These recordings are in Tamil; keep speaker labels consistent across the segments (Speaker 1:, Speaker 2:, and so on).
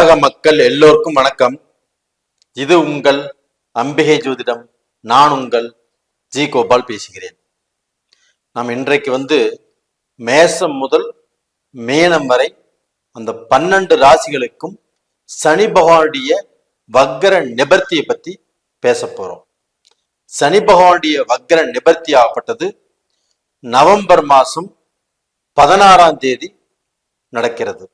Speaker 1: உலக மக்கள் எல்லோருக்கும் வணக்கம். இது உங்கள் அம்பிகை ஜோதிடம். நான் உங்கள் ஜி கோபால் பேசுகிறேன். நாம் இன்றைக்கு வந்து மேசம் முதல் மேனம் வரை அந்த பன்னெண்டு ராசிகளுக்கும் சனி பகவானுடைய வக்கர நிபர்த்தியை பத்தி பேச போறோம். சனி பகவானுடைய வக்கர நிபர்த்தி ஆகப்பட்டது நவம்பர் மாதம் பதினாறாம் தேதி நடக்கிறது.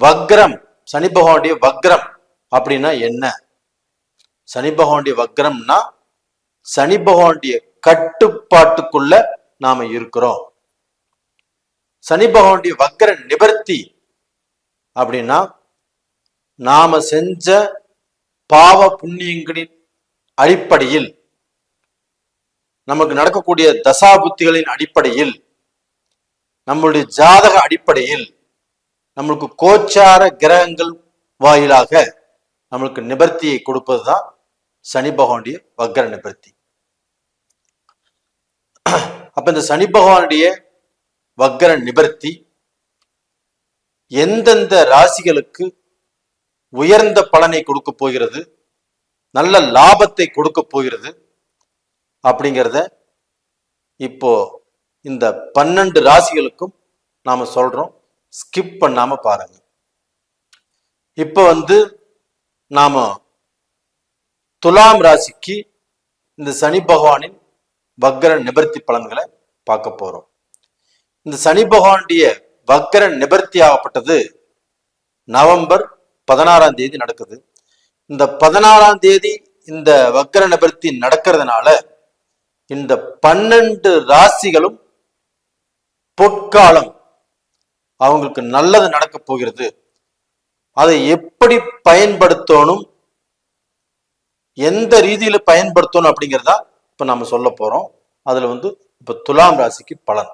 Speaker 1: வக்ரம் சனி பகவானுடைய வக்ரம் அப்படின்னா என்ன? சனி பகவானுடைய வக்ரம்னா சனி பகவானுடைய கட்டுப்பாட்டுக்குள்ள நாம இருக்கிறோம். சனி பகவானுடைய வக்ர நிவர்த்தி அப்படின்னா நாம செஞ்ச பாவ புண்ணியங்களின் அடிப்படையில் நமக்கு நடக்கக்கூடிய தசாபுத்திகளின் அடிப்படையில் நம்மளுடைய ஜாதக அடிப்படையில் நம்மளுக்கு கோச்சார கிரகங்கள் வாயிலாக நம்மளுக்கு நிபர்த்தியை கொடுப்பது தான் சனி பகவானுடைய வக்கர நிபர்த்தி அப்ப இந்த சனி பகவானுடைய வக்கர நிபர்த்தி எந்தெந்த ராசிகளுக்கு உயர்ந்த பலனை கொடுக்க போகிறது நல்ல லாபத்தை கொடுக்க போகிறது அப்படிங்கிறத இப்போ இந்த பன்னெண்டு ராசிகளுக்கும் நாம சொல்றோம். ஸ்கிப் பண்ணாம பாருங்க. இப்ப வந்து நாம துலாம் ராசிக்கு இந்த சனி பகவானின் வக்கர நிபர்த்தி பலன்களை பார்க்க போறோம். இந்த சனி பகவானுடைய வக்கர நிபர்த்தி ஆகப்பட்டது நவம்பர் பதினாறாம் தேதி நடக்குது. இந்த பதினாறாம் தேதி இந்த வக்கர நிபர்த்தி நடக்கிறதுனால இந்த பன்னெண்டு ராசிகளும் பொற்காலம் அவங்களுக்கு நல்லது நடக்க போகிறது. அதை எப்படி பயன்படுத்தணும்? எந்த ரீதியில பயன்படுத்தணும் அப்படிங்கிறதா இப்ப நம்ம சொல்ல போறோம். அதுல வந்து இப்ப துலாம் ராசிக்கு பலன்.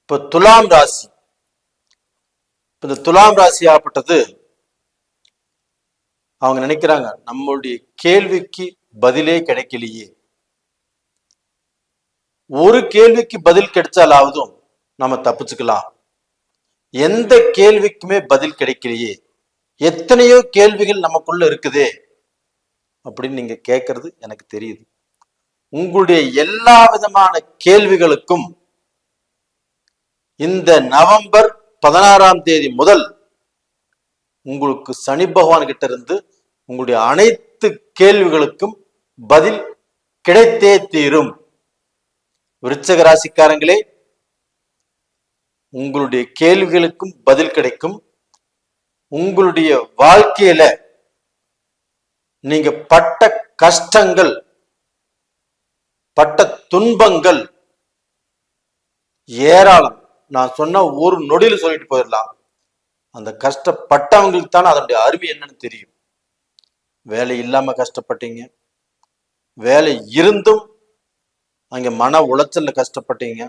Speaker 1: இப்ப துலாம் ராசி. இந்த துலாம் ராசி ஆகப்பட்டது அவங்க நினைக்கிறாங்க நம்மளுடைய கேள்விக்கு பதிலே கிடைக்கலையே. ஒரு கேள்விக்கு பதில் கிடைச்சாலாவதும் நம்ம தப்பிச்சுக்கலாம். எந்த கேள்விக்குமே பதில் கிடைக்கலையே. எத்தனையோ கேள்விகள் நமக்குள்ள இருக்குதே. அப்படின்னு நீங்க கேட்கறது எனக்கு தெரியுது. உங்களுடைய எல்லா விதமான கேள்விகளுக்கும் இந்த நவம்பர் பதினாறாம் தேதி முதல் உங்களுக்கு சனி பகவான் கிட்ட இருந்து உங்களுடைய அனைத்து கேள்விகளுக்கும் பதில் கிடைத்தே தீரும். விருச்சக ராசிக்காரங்களே உங்களுடைய கேள்விகளுக்கும் பதில் கிடைக்கும். உங்களுடைய வாழ்க்கையில நீங்க பட்ட கஷ்டங்கள் பட்ட துன்பங்கள் ஏராளம். நான் சொன்ன ஒரு நொடியில சொல்லிட்டு போயிடலாம். அந்த கஷ்டப்பட்டவங்களுக்கு தான் அதனுடைய அருமை என்னன்னு தெரியும். வேலை இல்லாம கஷ்டப்பட்டீங்க. வேலை இருந்தும் அங்க மன உளைச்சல்ல கஷ்டப்பட்டீங்க.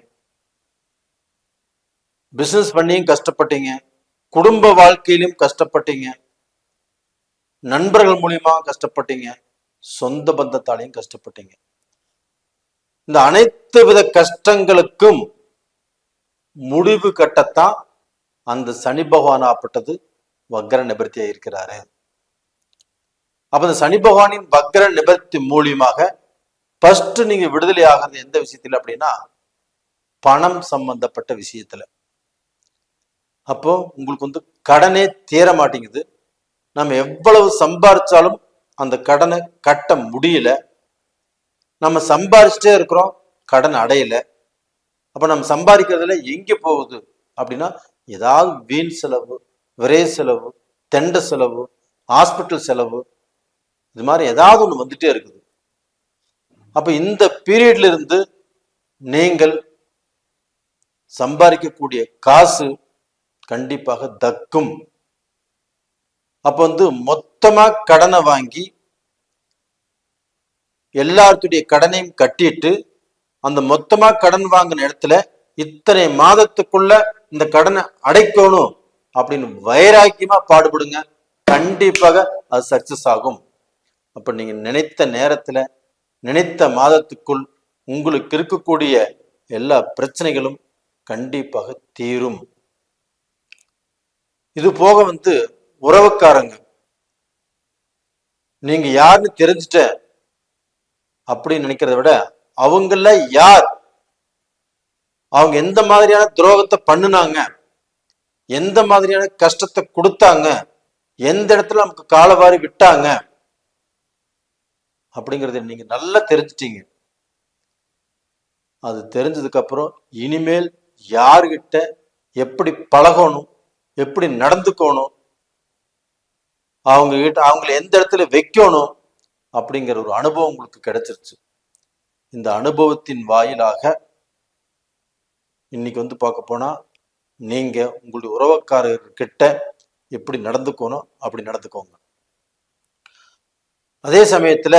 Speaker 1: பிசினஸ் பண்ணியும் கஷ்டப்பட்டீங்க. குடும்ப வாழ்க்கையிலும் கஷ்டப்பட்டீங்க. நண்பர்கள் மூலியமா கஷ்டப்பட்டீங்க. சொந்த பந்தத்தாலையும் கஷ்டப்பட்டீங்க. இந்த அனைத்து வித கஷ்டங்களுக்கும் முடிவு கட்டத்தான் அந்த சனி பகவான் ஆப்பட்டது வக்ர நிபர்த்தியா இருக்கிறாரு. அப்ப இந்த சனி பகவானின் வக்ர நிபர்த்தி மூலியமாக ஃபர்ஸ்ட் நீங்க விடுதலை ஆகிறது எந்த விஷயத்துல அப்படின்னா பணம் சம்பந்தப்பட்ட விஷயத்துல. அப்போ உங்களுக்கு வந்து கடனே தீர மாட்டேங்குது. நம்ம எவ்வளவு சம்பாரிச்சாலும் அந்த கடனை கட்ட முடியல. நம்ம சம்பாரிச்சிட்டே இருக்கிறோம் கடன் அடையல. அப்போ நம்ம சம்பாதிக்கிறதுல எங்கே போகுது? அப்படின்னா ஏதாவது வீண் செலவு விரை செலவு தெண்ட செலவு ஹாஸ்பிட்டல் செலவு இது மாதிரி ஏதாவது ஒன்று வந்துட்டே இருக்குது. அப்போ இந்த பீரியட்ல இருந்து நீங்கள் சம்பாதிக்கக்கூடிய காசு கண்டிப்பாக தக்கும். அப்ப வந்து மொத்தமா கடனை வாங்கி எல்லாத்துடைய கடனையும் கட்டிட்டு அந்த மொத்தமா கடன் வாங்கின இடத்துல இத்தனை மாதத்துக்குள்ள இந்த கடனை அடைக்கணும் அப்படின்னு வைராக்கியமா பாடுபடுங்க. கண்டிப்பாக அது சக்சஸ் ஆகும். அப்ப நீங்க நினைத்த நேரத்துல நினைத்த மாதத்துக்குள் உங்களுக்கு இருக்கக்கூடிய எல்லா பிரச்சனைகளும் கண்டிப்பாக தீரும். இது போக வந்து உறவுக்காரங்க. நீங்க யாருன்னு தெரிஞ்சுட்ட அப்படின்னு நினைக்கிறத விட அவங்கள யார்? அவங்க எந்த மாதிரியான துரோகத்தை பண்ணுனாங்க? எந்த மாதிரியான கஷ்டத்தை கொடுத்தாங்க? எந்த இடத்துல நமக்கு காலவாரி விட்டாங்க? அப்படிங்கறத நீங்க நல்லா தெரிஞ்சிட்டீங்க. அது தெரிஞ்சதுக்கு அப்புறம் இனிமேல் யார்கிட்ட எப்படி பழகணும்? எப்படி நடந்துக்கணும்? அவங்க கிட்ட அவங்கள எந்த இடத்துல வைக்கணும்? அப்படிங்கிற ஒரு அனுபவம் உங்களுக்கு கிடைச்சிருச்சு. இந்த அனுபவத்தின் வாயிலாக இன்னைக்கு வந்து பார்க்க போனா நீங்க உங்களுடைய உறவக்காரர்கிட்ட எப்படி நடந்துக்கணும்? அப்படி நடந்துக்கோங்க. அதே சமயத்துல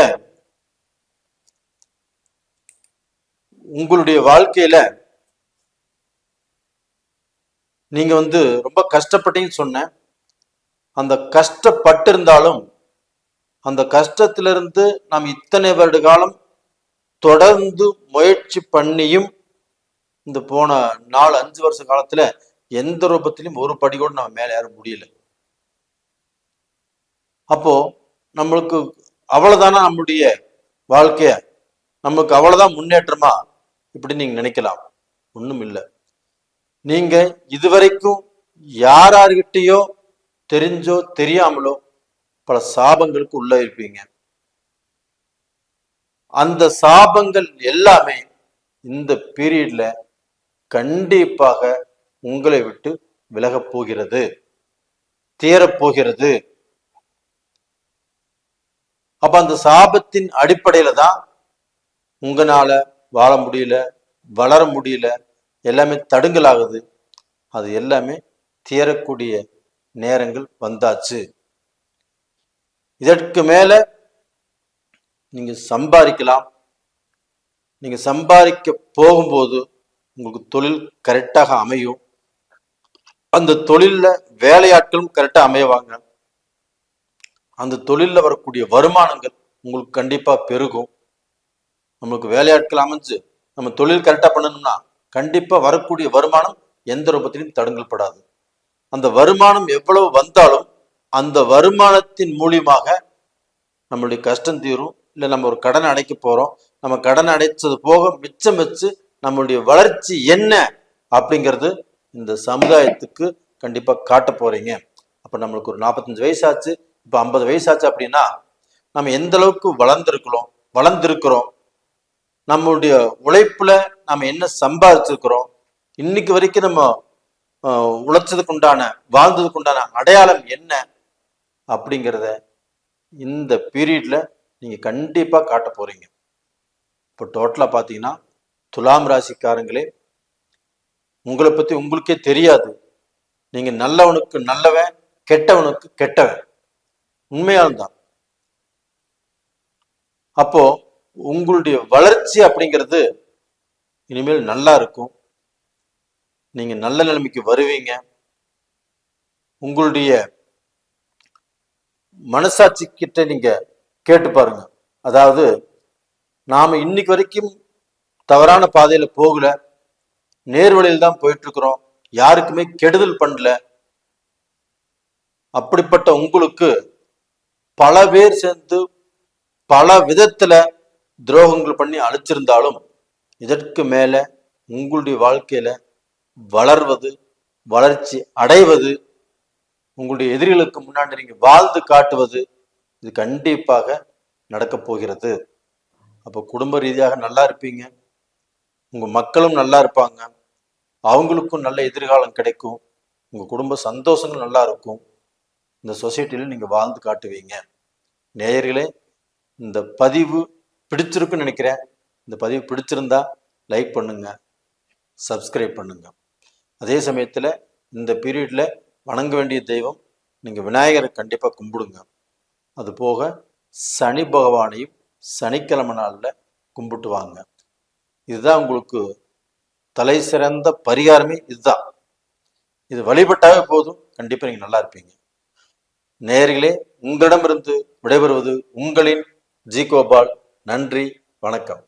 Speaker 1: உங்களுடைய வாழ்க்கையில நீங்க வந்து ரொம்ப கஷ்டப்பட்டீங்கன்னு சொன்னேன். அந்த கஷ்டப்பட்டிருந்தாலும் அந்த கஷ்டத்திலிருந்து நாம் இத்தனை வருட காலம் தொடர்ந்து முயற்சி பண்ணியும் இந்த போன நாலு அஞ்சு வருஷ காலத்துல எந்த ரூபத்திலையும் ஒரு படி கூட நம்ம மேல ஏற முடியல. அப்போ நம்மளுக்கு அவ்வளவுதானா நம்முடைய வாழ்க்கைய? நமக்கு அவ்வளவுதான் முன்னேற்றமா? இப்படி நீங்க நினைக்கலாம். ஒண்ணும் இல்லை. நீங்க இதுவரைக்கும் யார் யார்கிட்டயோ தெரிஞ்சோ தெரியாமலோ பல சாபங்களுக்கு உள்ள இருப்பீங்க. அந்த சாபங்கள் எல்லாமே இந்த பீரியட்ல கண்டிப்பாக உங்களை விட்டு விலகப் போகிறது தீரப்போகிறது அப்ப அந்த சாபத்தின் அடிப்படையில தான் உங்களால வாழ முடியல வளர முடியல எல்லாமே தடுங்கலாகுது. அது எல்லாமே தீரக்கூடிய நேரங்கள் வந்தாச்சு. இதற்கு மேல நீங்க சம்பாதிக்கலாம். நீங்க சம்பாதிக்க போகும்போது உங்களுக்கு தொழில் கரெக்டாக அமையும். அந்த தொழில்ல வேலையாட்களும் கரெக்டா அமையவாங்க அந்த தொழில்ல வரக்கூடிய வருமானங்கள் உங்களுக்கு கண்டிப்பா பெருகும். நம்மளுக்கு வேலையாட்கள் அமைஞ்சு நம்ம தொழில் கரெக்டா பண்ணணும்னா கண்டிப்பாக வரக்கூடிய வருமானம் எந்த ரூபத்திலையும் தடுங்கல் படாது அந்த வருமானம் எவ்வளவு வந்தாலும் அந்த வருமானத்தின் மூலியமாக நம்மளுடைய கஷ்டம் தீரும். இல்லை நம்ம ஒரு கடன் அடைக்க போகிறோம் நம்ம கடன் அடைச்சது போக மிச்சம் வச்சு நம்மளுடைய வளர்ச்சி என்ன அப்படிங்கிறது இந்த சமுதாயத்துக்கு கண்டிப்பாக காட்ட போகிறீங்க அப்போ நம்மளுக்கு ஒரு நாற்பத்தஞ்சு வயசாச்சு. இப்போ ஐம்பது வயசாச்சு அப்படின்னா நம்ம எந்த அளவுக்கு வளர்ந்துருக்கிறோம் வளர்ந்துருக்கிறோம் நம்மளுடைய உழைப்புல நாம என்ன சம்பாதிச்சிருக்கிறோம்? இன்னைக்கு வரைக்கும் நம்ம உழைச்சதுக்குண்டான உழைச்சதுக்கு உண்டான வாழ்ந்ததுக்கு உண்டான அடையாளம் என்ன? அப்படிங்கிறத இந்த பீரியட்ல நீங்க கண்டிப்பா காட்ட போறீங்க. இப்போ டோட்டலா பாத்தீங்கன்னா துலாம் ராசிக்காரங்களே உங்களை பத்தி உங்களுக்கே தெரியாது. நீங்க நல்லவனுக்கு நல்லவன் கெட்டவனுக்கு கெட்டவன். உண்மையால்தான். அப்போ உங்களுடைய வளர்ச்சி அப்படிங்கிறது இனிமேல் நல்லா இருக்கும். நீங்க நல்ல நிலைமைக்கு வருவீங்க. உங்களுடைய மனசாட்சி கிட்ட நீங்க கேட்டு பாருங்க. அதாவது நாம இன்னைக்கு வரைக்கும் தவறான பாதையில போகல. நேர்வழியில் தான் போயிட்டு இருக்கிறோம் யாருக்குமே கெடுதல் பண்ணல. அப்படிப்பட்ட உங்களுக்கு பல பேர் சேர்ந்து பல விதத்துல துரோகங்கள் பண்ணி அழிச்சிருந்தாலும் இதற்கு மேலே உங்களுடைய வாழ்க்கையில் வளர்வது வளர்ச்சி அடைவது உங்களுடைய எதிரிகளுக்கு முன்னாடி நீங்கள் வாழ்ந்து காட்டுவது இது கண்டிப்பாக நடக்கப் போகிறது. அப்போ குடும்ப ரீதியாக நல்லா இருப்பீங்க. உங்கள் மக்களும் நல்லா இருப்பாங்க. அவங்களுக்கும் நல்ல எதிர்காலம் கிடைக்கும். உங்கள் குடும்ப சந்தோஷங்கள் நல்லா இருக்கும். இந்த சொசைட்டியில் நீங்கள் வாழ்ந்து காட்டுவீங்க. நேயர்களே இந்த பதிவு பிடிச்சிருக்குன்னு நினைக்கிறேன். இந்த பதிவு பிடிச்சிருந்தா லைக் பண்ணுங்க சப்ஸ்கிரைப் பண்ணுங்க. அதே சமயத்தில் இந்த பீரியடில் வணங்க வேண்டிய தெய்வம் நீங்கள் விநாயகரை கண்டிப்பாக கும்பிடுங்க. அது போக சனி பகவானையும் சனிக்கிழமை நாளில் கும்பிட்டு வாங்க. இதுதான் உங்களுக்கு தலை சிறந்த பரிகாரமே இதுதான். இது வழிபட்டாவே போதும். கண்டிப்பாக நீங்கள் நல்லா இருப்பீங்க. நேர்களே உங்களிடமிருந்து விடைபெறுவது உங்களின் ஜி கோபால். நன்றி வணக்கம்.